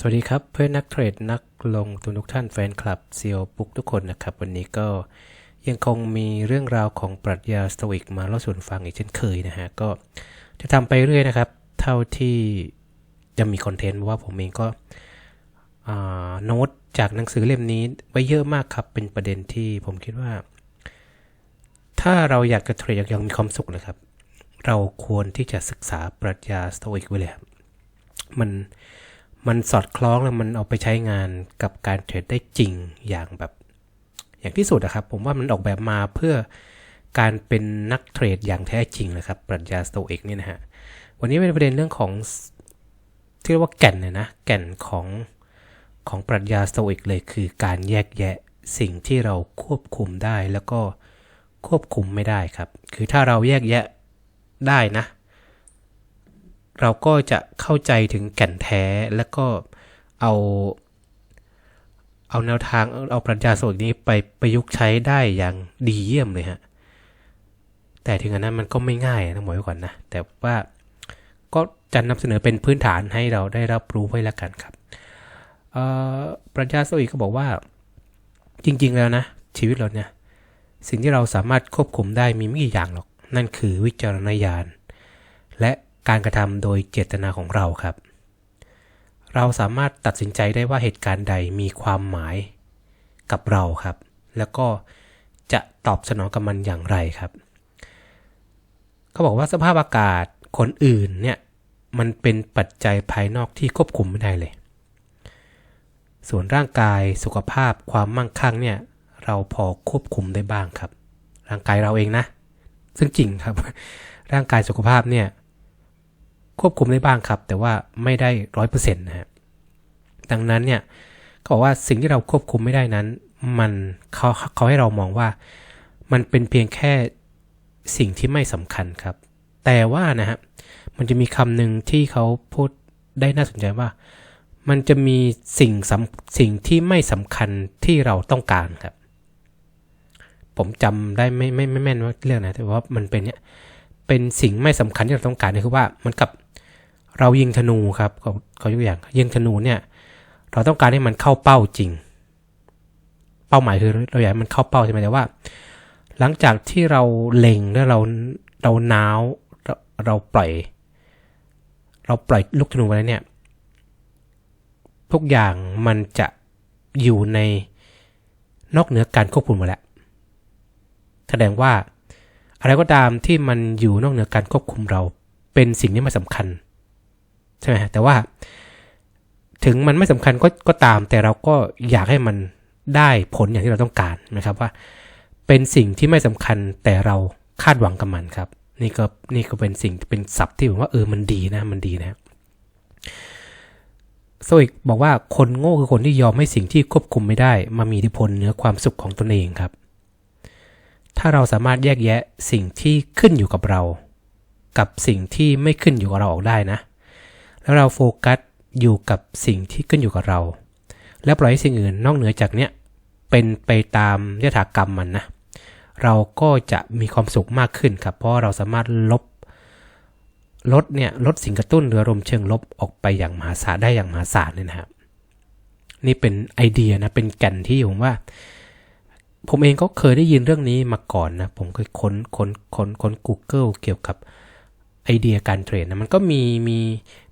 สวัสดีครับเพื่อนนักเทรดนักลงทุนทุกท่านแฟนคลับเซียวปุ๊กทุกคนนะครับ วันนี้ก็ยังคงมีเรื่องราวของปรัชญาสโตอิกมาเล่าสู่กันฟังอีกเช่นเคยนะฮะก็จะทำไปเรื่อยนะครับ เท่าที่จะมีคอนเทนต์เพราะว่าผมเองก็อ่าโน้ตจากหนังสือเล่มนี้ไว้เยอะมากครับเป็นประเด็นที่ผมคิดว่า ถ้าเราอยากจะเทรดอย่างมีความสุขนะครับ เราควรที่จะศึกษาปรัชญาสโตอิกไว้เลยครับมัน มันสอดคล้องแล้วมันเอาไปใช้งานกับการเทรดได้จริงอย่างแบบ อย่างที่สุดนะครับ ผมว่ามันออกแบบมาเพื่อการเป็นนักเทรดอย่างแท้จริงนะครับ ปรัชญาสโตอิกนี่นะฮะวันนี้เป็นประเด็นเรื่องของที่เรียกว่าแก่นเนี่ยนะแก่นของของปรัชญาสโตอิกเลยคือการแยกแยะสิ่งที่เราควบคุมได้แล้วก็ควบคุมไม่ได้ครับ คือถ้าเราแยกแยะได้นะ เราก็จะเข้าใจถึงแก่นแท้แล้วก็เอาเอาแนวทางเอาปรัชญาโสตนี้ไปประยุกต์ใช้ได้อย่างดีเยี่ยมเลยฮะ แต่ถึงอันนั้นมันก็ไม่ง่ายนะหมอยก่อนนะ แต่ว่าก็จะนำเสนอเป็นพื้นฐานให้เราได้รับรู้ไว้แล้วกันครับปรัชญาโสตก็บอกว่า จริง ๆ แล้วนะ ชีวิตเราเนี่ย สิ่งที่เราสามารถควบคุมได้มีไม่กี่อย่างหรอก นั่นคือวิจารณญาณและ การกระทำโดยเจตนาของเราครับ เราสามารถตัดสินใจได้ว่าเหตุการณ์ใดมีความหมายกับเราครับ แล้วก็จะตอบสนองกับมันอย่างไรครับ เขาบอกว่าสภาพอากาศคนอื่นเนี่ยมันเป็นปัจจัยภายนอกที่ควบคุมไม่ได้เลย ส่วนร่างกายสุขภาพความมั่งคั่งเนี่ยเราพอควบคุมได้บ้างครับ ร่างกายเราเองนะ ซึ่งจริงครับ ร่างกายสุขภาพเนี่ย ควบคุมได้บ้างครับ แต่ว่าไม่ได้ร้อยเปอร์เซ็นต์นะฮะดังนั้นเนี่ยเขาบอกว่าสิ่งที่เราควบคุมไม่ได้นั้น มันเขาเขาให้เรามองว่า มันเป็นเพียงแค่สิ่งที่ไม่สำคัญครับ แต่ว่านะฮะมันจะมีคำหนึ่งที่เขาพูดได้น่าสนใจว่า มันจะมีสิ่งสำสิ่งที่ไม่สำคัญที่เราต้องการครับ ผมจำได้ไม่ไม่ไม่แม่นว่าเรื่องนะแต่ว่ามันเป็นเนี่ย เป็นสิ่งไม่สำคัญที่เราต้องการเนี่ยคือว่ามันกับเรายิงธนูครับเขาเขายกอย่างยิงธนูเนี่ยเราต้องการให้มันเข้าเป้าจริง เป้าหมายคือเราอยากให้มันเข้าเป้าใช่ไหมแต่ว่า หลังจากที่เราเล็งแล้วเราเราน้าวเราเราปล่อย เราปล่อยลูกธนูไปแล้วเนี่ยทุกอย่างมันจะอยู่ในนอกเหนือการควบคุมหมดแล้ว แสดงว่า อะไรก็ตามที่มันอยู่นอกเหนือการควบคุมเรา เป็นสิ่งที่ไม่สำคัญใช่ไหมแต่ว่า ถึงมันไม่สำคัญก็ก็ตาม แต่เราก็อยากให้มันได้ผลอย่างที่เราต้องการนะครับว่า เป็นสิ่งที่ไม่สำคัญแต่เราคาดหวังกับมันครับ นี่ก็นี่ก็เป็นสิ่งเป็นศัพท์ที่ผมว่าเออมันดีนะ มันดีนะโซอิกบอกว่าคนโง่คือคนที่ยอมให้สิ่งที่ควบคุมไม่ได้ มามีอิทธิพลเหนือความสุขของตนเองครับ ถ้าเราสามารถแยกแยะสิ่งที่ขึ้นอยู่กับเรา กับสิ่งที่ไม่ขึ้นอยู่กับเราออกได้นะ แล้วเราโฟกัสอยู่กับสิ่งที่ขึ้นอยู่กับเรา แล้วปล่อยให้สิ่งอื่นนอกเหนือจากเนี้ยเป็นไปตามยถากรรมมันนะ เราก็จะมีความสุขมากขึ้นครับ เพราะเราสามารถลบลดเนี่ยลดสิ่งกระตุ้นหรืออารมณ์เชิงลบออกไปอย่างมหาศาลได้อย่างมหาศาลเลยนะครับนี่เป็นไอเดียนะเป็นแก่นที่ผมว่า ผมเองก็เคยได้ยินเรื่องนี้มาก่อนนะ ผมเคยค้นค้นค้นค้น Google เกี่ยวกับไอเดียการเทรดนะมันก็มีมี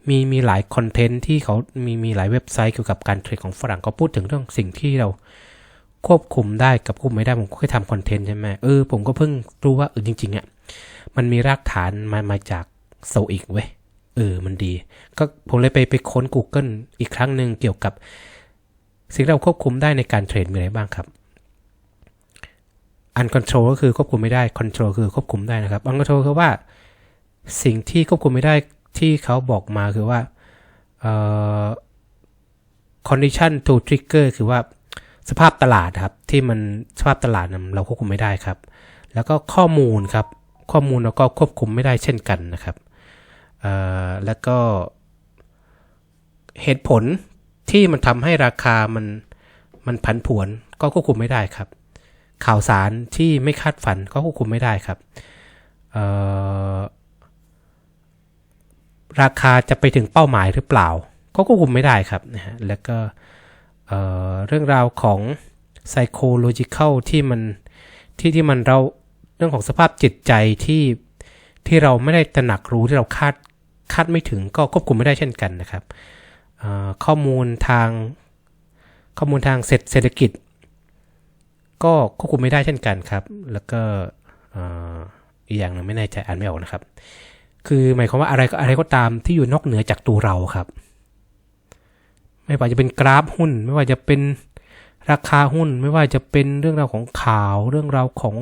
มีมีหลายคอนเทนต์ที่เขามีมีหลายเว็บไซต์เกี่ยวกับการเทรดของฝรั่งก็พูดถึงเรื่องสิ่งที่เราควบคุมได้กับควบไม่ได้ผมก็เคยทำคอนเทนต์ใช่ไหมเออผมก็เพิ่งรู้ว่าเออจริงๆอะมันมีรากฐานมามาจากโซอิกเว้ยเออมันดี ก็ผมเลยไปไปค้น Google อีกครั้งหนึ่งเกี่ยวกับ สิ่งที่เราควบคุมได้ในการเทรดมีอะไรบ้างครับ อันคอนโทรลก็คือควบคุมไม่ได้คอนโทรลคือควบคุมได้นะครับอันคอนโทรลคือว่าสิ่งที่ควบคุมไม่ได้ที่เขาบอกมาคือว่าเอ่อ condition to trigger คือว่าสภาพตลาดครับที่มันสภาพตลาดเราควบคุมไม่ได้ครับ แล้วก็ข้อมูลครับข้อมูลเราก็ควบคุมไม่ได้เช่นกันนะครับเอ่อแล้วก็เหตุผลที่มันทำให้ราคามันมันผันผวนก็ควบคุมไม่ได้ครับ ข่าวสารที่ไม่คาดฝันก็ควบคุมไม่ได้ครับราคาจะไปถึงเป้าหมายหรือเปล่า ก็ควบคุมไม่ได้ครับนะฮะแล้วก็เเรื่องราวของ psychological ที่มันที่ที่มันเราเรื่องของสภาพจิตใจที่ที่เราไม่ได้ตระหนักรู้ที่เราคาดคาดไม่ถึงก็ควบคุมไม่ได้เช่นกันนะครับข้อมูลทางข้อมูลทางเศรษฐกิจ ก็ควบคุมไม่ได้เช่นกันครับ แล้วก็อีกอย่างหนึงไม่แน่ใจอ่านไม่ออกนะครับ คือหมายความว่าอะไรก็อะไรก็ตามที่อยู่นอกเหนือจากตัวเราครับ ไม่ว่าจะเป็นกราฟหุ้น ไม่ว่าจะเป็นราคาหุ้น ไม่ว่าจะเป็นเรื่องราวของข่าว เรื่องราวของ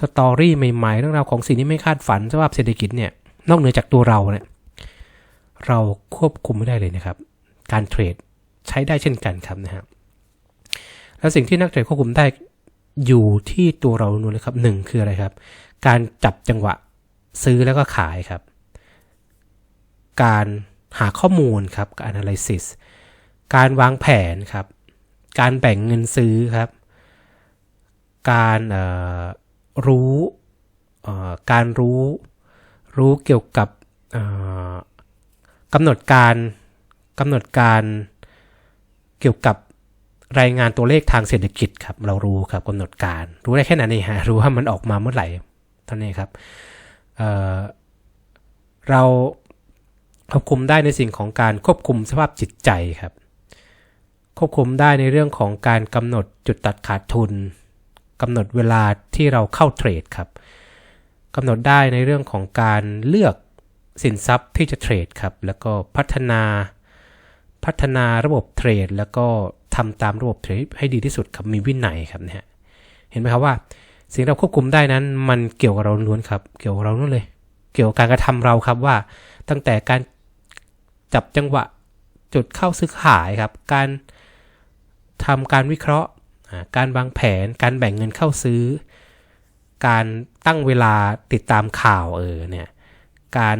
สตอรี่ใหม่ๆ เรื่องราวของสิ่งที่ไม่คาดฝันสภาพเศรษฐกิจเนี่ย นอกเหนือจากตัวเราเนี่ย เราควบคุมไม่ได้เลยนะครับ การเทรดใช้ได้เช่นกันครับนะฮะ แล้วสิ่งที่นักเทรดควบคุมได้อยู่ที่ตัวเราล้วนๆเลยครับหนึ่งคืออะไรครับ การจับจังหวะซื้อแล้วก็ขายครับ การหาข้อมูลครับการ analysis การวางแผนครับ การแบ่งเงินซื้อครับ การรู้การรู้รู้เกี่ยวกับกำหนดการกำหนดการเกี่ยวกับ รายงานตัวเลขทางเศรษฐกิจครับ เรารู้ครับกำหนดการ รู้ได้แค่นั้นเองฮะรู้ว่ามันออกมาเมื่อไหร่เท่านี้ครับเเราควบคุมได้ในสิ่งของการควบคุมสภาพจิตใจครับ ควบคุมได้ในเรื่องของการกำหนดจุดตัดขาดทุนกำหนดเวลาที่เราเข้าเทรดครับกำหนดได้ในเรื่องของการเลือกสินทรัพย์ที่จะเทรดครับ แล้วก็พัฒนาพัฒนาระบบเทรด แล้วก็ ทำตามระบบเทรดให้ดีที่สุดครับมีวินัยครับเนี่ยเห็นไหมครับว่า สิ่งที่เราควบคุมได้นั้นมันเกี่ยวกับเราล้วนครับ เกี่ยวกับเราล้วนเลย เกี่ยวกับการกระทำเราครับว่า ตั้งแต่การจับจังหวะจุดเข้าซื้อขายครับ การทำการวิเคราะห์ การวางแผน การแบ่งเงินเข้าซื้อ การตั้งเวลาติดตามข่าวเออเนี่ย การ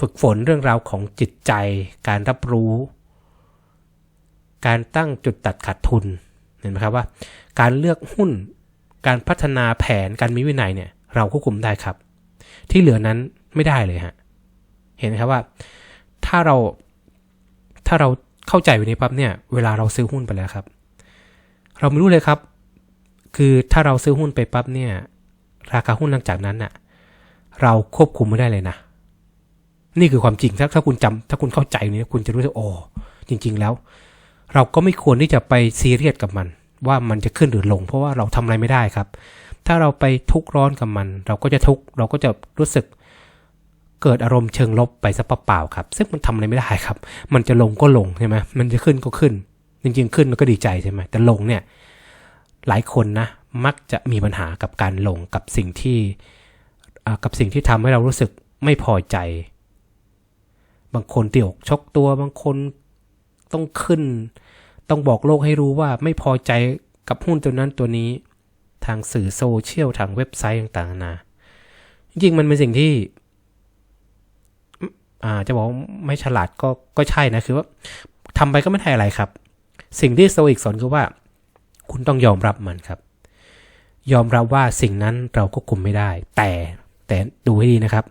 ฝึกฝนเรื่องราวของจิตใจ การรับรู้ การตั้งจุดตัดขาดทุนเห็นไหมครับว่า การเลือกหุ้น การพัฒนาแผนการมีวินัยเนี่ย เราควบคุมได้ครับ ที่เหลือนั้นไม่ได้เลยฮะเห็นไหมครับว่า ถ้าเราถ้าเราเข้าใจวันนี้ปั๊บเนี่ยเวลาเราซื้อหุ้นไปแล้วครับ เราไม่รู้เลยครับ คือถ้าเราซื้อหุ้นไปปั๊บเนี่ย ราคาหุ้นหลังจากนั้นน่ะ เราควบคุมไม่ได้เลยนะนี่คือความจริงถ้าถ้าคุณจำถ้าคุณเข้าใจนี้คุณจะรู้สึกโอ้จริง ๆ แล้ว เราก็ไม่ควรที่จะไปซีเรียสกับมัน ว่ามันจะขึ้นหรือลง เพราะว่าเราทำอะไรไม่ได้ครับ ถ้าเราไปทุกร้อนกับมัน เราก็จะทุกเราก็จะรู้สึกเกิดอารมณ์เชิงลบไปซะเปล่าๆครับ ซึ่งมันทำอะไรไม่ได้ครับ มันจะลงก็ลงใช่ไหมมันจะขึ้นก็ขึ้น จริง ๆ ขึ้นมันก็ดีใจใช่ไหมแต่ลงเนี่ยหลายคนนะมักจะมีปัญหากับการลงกับสิ่งที่กับสิ่งที่ทำให้เรารู้สึกไม่พอใจ บางคนเตี่ยวชกตัวบางคน ต้องขึ้น ต้องบอกโลกให้รู้ว่าไม่พอใจกับหุ้นตัวนั้นตัวนี้ ทางสื่อโซเชียลทางเว็บไซต์ต่างๆนาจริงๆมันเป็นสิ่งที่อ่าจะบอกไม่ฉลาดก็ก็ใช่นะคือว่าทำไปก็ไม่ได้อะไรครับ สิ่งที่โซอีกสอนคือว่า คุณต้องยอมรับมันครับ ยอมรับว่าสิ่งนั้นเราควบคุมไม่ได้ แต่แต่ดูให้ดีนะครับ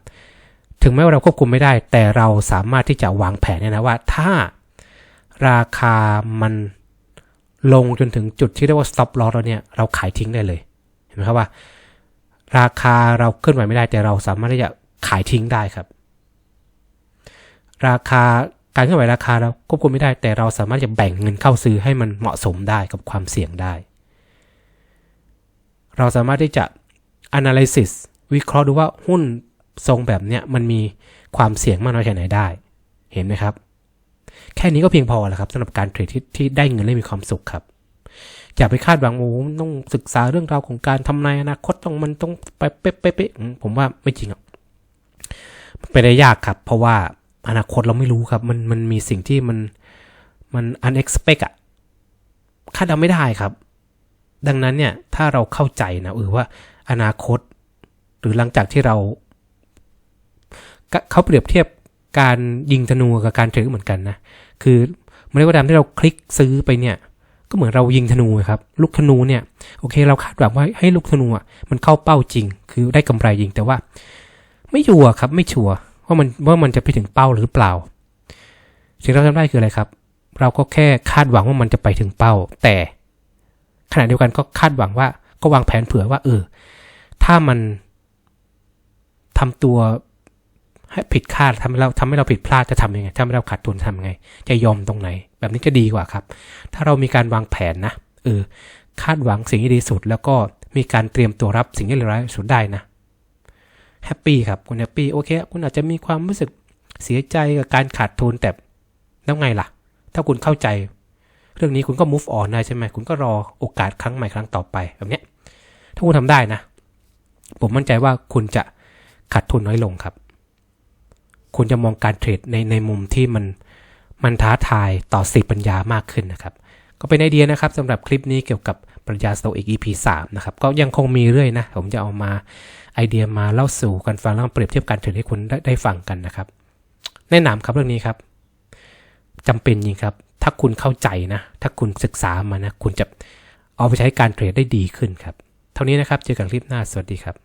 ถึงแม้ว่าเราควบคุมไม่ได้ แต่เราสามารถที่จะวางแผนเนี่ยนะว่า ถ้า ราคามันลงจนถึงจุดที่เรียกว่า stop loss แล้วเนี่ยเราขายทิ้งได้เลย เห็นไหมครับว่า ราคาเราเคลื่อนไหวไม่ได้แต่เราสามารถที่จะขายทิ้งได้ครับ ราคาการเคลื่อนไหวราคาเราควบคุมไม่ได้ แต่เราสามารถจะแบ่งเงินเข้าซื้อให้มันเหมาะสมได้กับความเสี่ยงได้ เราสามารถที่จะ analysis วิเคราะห์ดูว่าหุ้นทรงแบบเนี้ยมันมีความเสี่ยงมากน้อยแค่ไหนได้ เห็นไหมครับ แค่นี้ก็เพียงพอแล้วครับสำหรับการเทรดที่ที่ได้เงินและมีความสุขครับอย่าไปคาดหวังโอ้ต้องศึกษาเรื่องราวของการทำนายอนาคตต้องมันต้องไปเป๊ะๆๆอืมผมว่าไม่จริงหรอกมันไปได้ยากครับ เพราะว่าอนาคตเราไม่รู้ครับ มันมันมีสิ่งที่มันมัน unexpected อะคาดเดาไม่ได้ครับ ดังนั้นเนี่ยถ้าเราเข้าใจนะเออว่าอนาคต หรือหลังจากที่เราเขาเปรียบเทียบ การยิงธนูกับการเทรดก็เหมือนกันนะ คือเมื่อไรก็ตามที่เราคลิกซื้อไปเนี่ย ก็เหมือนเรายิงธนูครับ ลูกธนูเนี่ย โอเค เราคาดหวังว่าให้ลูกธนูอะมันเข้าเป้าจริง คือได้กำไรจริงแต่ว่า ไม่ชัวร์ครับ ไม่ชัวร์ว่ามันว่ามันจะไปถึงเป้าหรือเปล่า สิ่งที่เราทำได้คืออะไรครับ เราก็แค่คาดหวังว่ามันจะไปถึงเป้า แต่ขณะเดียวกันก็คาดหวังว่าก็วางแผนเผื่อว่า เออ ถ้ามันทำตัว ผิดคาดทำให้เราทำให้เราผิดพลาดจะทำยังไงทำให้เราขาดทุนทำยังไง จะยอมตรงไหน แบบนี้ก็ดีกว่าครับ ถ้าเรามีการวางแผนนะเออคาดหวังสิ่งที่ดีสุด แล้วก็มีการเตรียมตัวรับสิ่งที่เลวร้ายสุดได้นะแฮปปี้ครับคุณแฮปปี้โอเคคุณอาจจะมีความรู้สึกเสียใจกับการขาดทุนแต่แล้วไงล่ะ ถ้าคุณเข้าใจ เรื่องนี้คุณก็ move on ได้ใช่ไหมคุณก็รอโอกาสครั้งใหม่ครั้งต่อไปแบบนี้ถ้าคุณทำได้นะ ผมมั่นใจว่าคุณจะขาดทุนน้อยลงครับ คุณจะมองการเทรดในในมุมที่มันมันท้าทายต่อสติปัญญามากขึ้นนะครับ ก็เป็นไอเดียนะครับสำหรับคลิปนี้เกี่ยวกับปรัญญาโตอิก EP 3นะครับ ก็ยังคงมีเรื่อยนะ ผมจะเอามาไอเดียมาเล่าสู่กันฟังแล้วเปรียบเทียบการเทรดให้คุณได้ได้ฟังกันนะครับแนะนำครับเรื่องนี้ครับจำเป็นจริงครับ ถ้าคุณเข้าใจนะ ถ้าคุณศึกษามานะ คุณจะเอาไปใช้การเทรดได้ดีขึ้นครับ เท่านี้นะครับ เจอกันคลิปหน้า สวัสดีครับ